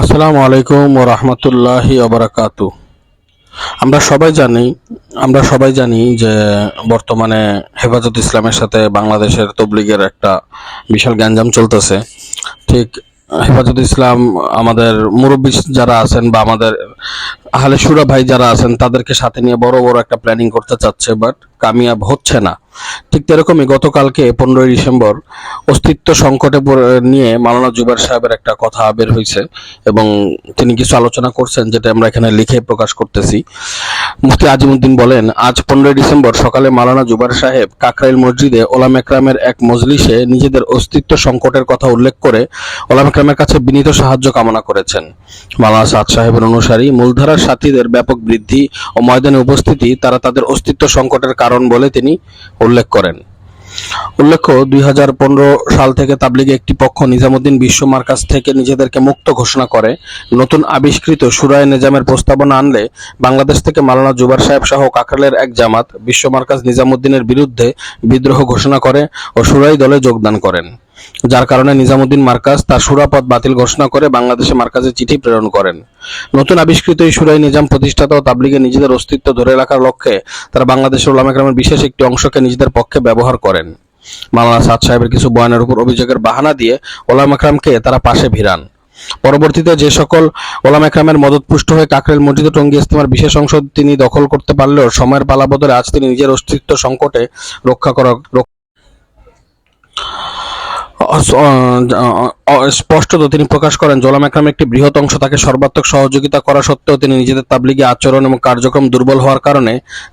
আসসালামু আলাইকুম ও রহমতুল্লাহি অবরাকাতু আমরা সবাই জানি, আমরা সবাই জানি যে বর্তমানে হেফাজত ইসলামের সাথে বাংলাদেশের তবলিগের একটা বিশাল গ্যাঞ্জাম চলতেছে। ঠিক, হেফাজত ইসলাম আমাদের মুরব্বী যারা আছেন বা আমাদের আহলে সুরা ভাই যারা আছেন, তাদেরকে সাথে নিয়ে বড় বড় একটা প্ল্যানিং করতে চাচ্ছে বাট কামিয়াব হচ্ছে না। ঠিক তেরকমই গতকালকে পনেরোই ডিসেম্বর অস্তিত্ব সংকটে নিয়ে মালানা জুবার সাহেবের একটা কথা বের হয়েছে এবং তিনি কিছু আলোচনা করছেন যেটা আমরা এখানে লিখে প্রকাশ করতেছি। মুফতি আজিমুদ্দিন বলেন, আজ পনেরোই ডিসেম্বর সকালে মালানা জুবার সাহেব কাকরাইল মসজিদে ওলাম একরামের এক মজলিসে নিজেদের অস্তিত্ব সংকটের কথা উল্লেখ করে ওলাম একরামের কাছে বিনীত সাহায্য কামনা করেছেন। মালানা সাদ সাহেবের অনুসারী মূলধারার সাথীদের ব্যাপক বৃদ্ধি ও ময়দানে উপস্থিতি তারা তাদের অস্তিত্ব সংকটের কারণ বলে তিনি উল্লেখ করেন। উল্লেখ্য, দুই হাজার পনেরো সাল থেকে তাবলিগে একটি পক্ষ নিজামুদ্দিন বিশ্ব মার্কাজ থেকে নিজেদেরকে মুক্ত ঘোষণা করে, নতুন আবিষ্কৃত সুরায় নিজামের প্রস্তাবনা আনলে বাংলাদেশ থেকে মালানা জুবার সাহেব সহ কাকরালের এক জামাত বিশ্ব মার্কাজ নিজামুদ্দিনের বিরুদ্ধে বিদ্রোহ ঘোষণা করে ও সুরাই দলে যোগদান করেন। যার কারণে নিজামুদ্দিন মার্কাজ তার সুরাপদ বাতিল ঘোষণা করে বাংলাদেশে মার্কাজে চিঠি প্রেরণ করেন। নতুন আবিষ্কৃত এই সুরাই নিজাম প্রতিষ্ঠাতা ও তাবলিগে নিজেদের অস্তিত্ব ধরে রাখার লক্ষ্যে তারা বাংলাদেশের ওলামাকরামের বিশেষ একটি অংশকে নিজেদের পক্ষে ব্যবহার করেন। মাওলানা সাদ সাহেবের কিছু বয়ানের উপর অভিযোগের বাহানা দিয়ে ওলাম একরামকে তারা পাশে ভিড়ান। পরবর্তীতে যে সকল ওলাম একরামের মদতপুষ্ট হয়ে কাকরেল মসজিদ টঙ্গী ইস্তেমার বিশেষ অংশ তিনি দখল করতে পারলেও সময়ের পালাবদলে আজ তিনি নিজের অস্তিত্ব সংকটে রক্ষা করা স্পষ্টত তিনি প্রকাশ করেন, জোলাম একরাম একটি বৃহৎ অংশ তাকে সর্বাত্মক সহযোগিতা করা সত্ত্বেও তিনি নিজেদের তাবলিগি আচরণ এবং কার্যক্রম দুর্বল হওয়ার কারণে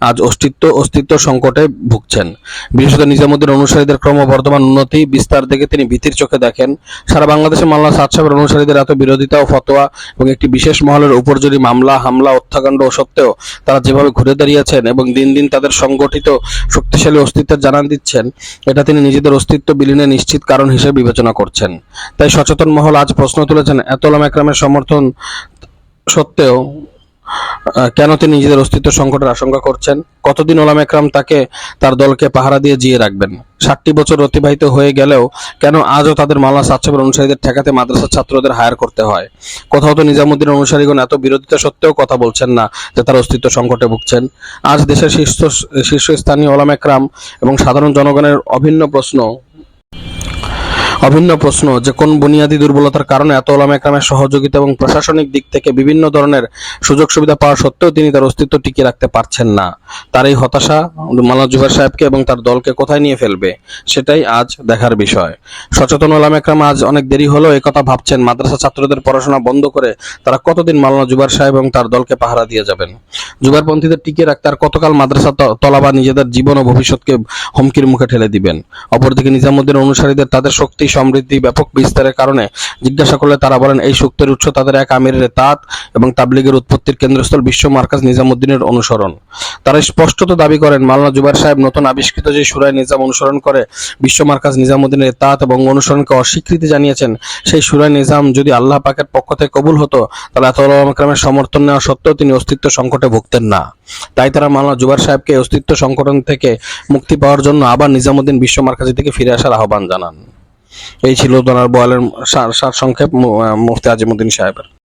আজ অস্তিত্ব অস্তিত্ব সংকটে ভুগছেন। বিশেষত নিজামুদ্দিন অনুসারীদের ক্রমবর্ধমান উন্নতি বিস্তার দেখে তিনি ভীতির চোখে দেখেন। সারা বাংলাদেশে মাল্লা সাদ সাহেবের অনুসারীদের এত বিরোধিতা ও ফতোয়া এবং একটি বিশেষ মহলের উপর্জনী মামলা, হামলা, হত্যাকাণ্ড সত্ত্বেও তারা যেভাবে ঘুরে দাঁড়িয়েছেন এবং দিন দিন তাদের সংগঠিত শক্তিশালী অস্তিত্বের জানান দিচ্ছেন, এটা তিনি নিজেদের অস্তিত্ব বিলীনে নিশ্চিত কারণ হিসেবে বিবেচনা করছেন। তাই সচেতন মহল আজ প্রশ্ন তুলেছেন, এতলাম একরামের সমর্থন সত্ত্বেও কেন তিনি নিজেদের অস্তিত্ব সংকটের আশঙ্কা করছেন? কতদিন ওলাম একরাম তাকে, তার দলকে পাহারা দিয়ে জিয়ে রাখবেন? ষাটটি বছর অতিবাহিত হয়ে গেলেও কেন আজও তাদের মাল্লা সাতসাবের অনুসারীদের ঠেকাতে মাদ্রাসার ছাত্রদের হায়ার করতে হয়? কোথাও তো নিজামুদ্দিন অনুসারীগণ এত বিরোধিতা সত্ত্বেও কথা বলছেন না যে তার অস্তিত্ব সংকটে ভুগছেন। আজ দেশের শীর্ষ, শীর্ষস্থানীয় ওলাম একরাম এবং সাধারণ জনগণের অভিন্ন প্রশ্ন অভিন্ন প্রশ্ন যে কোন বুনিয়াদী দুর্বলতার কারণে এত ওলামা একরামের সহযোগিতা এবং প্রশাসনিক দিক থেকে বিভিন্ন ধরনের সুযোগ সুবিধা পাওয়া সত্ত্বেও তিনি তার অস্তিত্ব টিকিয়ে রাখতে পারছেন না। তার এই হতাশা মালা জুবার সাহেবকে এবং তার দলকে কোথায় নিয়ে ফেলবে, সেটাই আজ দেখার বিষয়। সচেতন ওলামা একরাম আজ অনেক দেরি হলেও একথা ভাবছেন মাদ্রাসা ছাত্রদের পড়াশোনা বন্ধ করে তারা কতদিন মালানা জুবার সাহেব এবং তার দলকে পাহারা দিয়ে যাবেন? জুবারপন্থীদের টিকিয়ে রাখতে আর কতকাল মাদ্রাসা তলাবা নিজেদের জীবন ও ভবিষ্যৎকে হুমকির মুখে ঠেলে দিবেন? অপরদিকে নিজামুদ্দিন অনুসারীদের তাদের শক্তি সমৃদ্ধি ব্যাপক বিস্তারের কারণে জিজ্ঞাসা করলে তারা বলেন, এই সুক্তের উৎস তাদের এক আমিরের তাঁত এবং তাবলিগের উৎপত্তির কেন্দ্রস্থল বিশ্ব মার্কাজ নিজামুদ্দিনের অনুসরণ। তারা স্পষ্টত দাবি করেন মালনা জুবাইর সাহেব নতুন আবিষ্কৃত যে সুরায় নিজাম অনুসরণ করে বিশ্ব মার্কাজ নিজামুদ্দিনের তাঁত এবং অনুসরণকে অস্বীকৃতি জানিয়েছেন, সেই সুরায় নিজাম যদি আল্লাহ পাকের পক্ষ থেকে কবুল হতো, তাহলে এত একরামের সমর্থন নেওয়া সত্ত্বেও তিনি অস্তিত্ব সংকটে ভুগতেন না। তাই তারা মালনা জুবার সাহেবকে অস্তিত্ব সংকটন থেকে মুক্তি পাওয়ার জন্য আবার নিজামুদ্দিন বিশ্ব মার্কাজি থেকে ফিরে আসার আহ্বান জানান। এই ছিল দোনার বয়ালের সার সার সংক্ষেপ মুফতি আজিমুদ্দিন সাহেবের।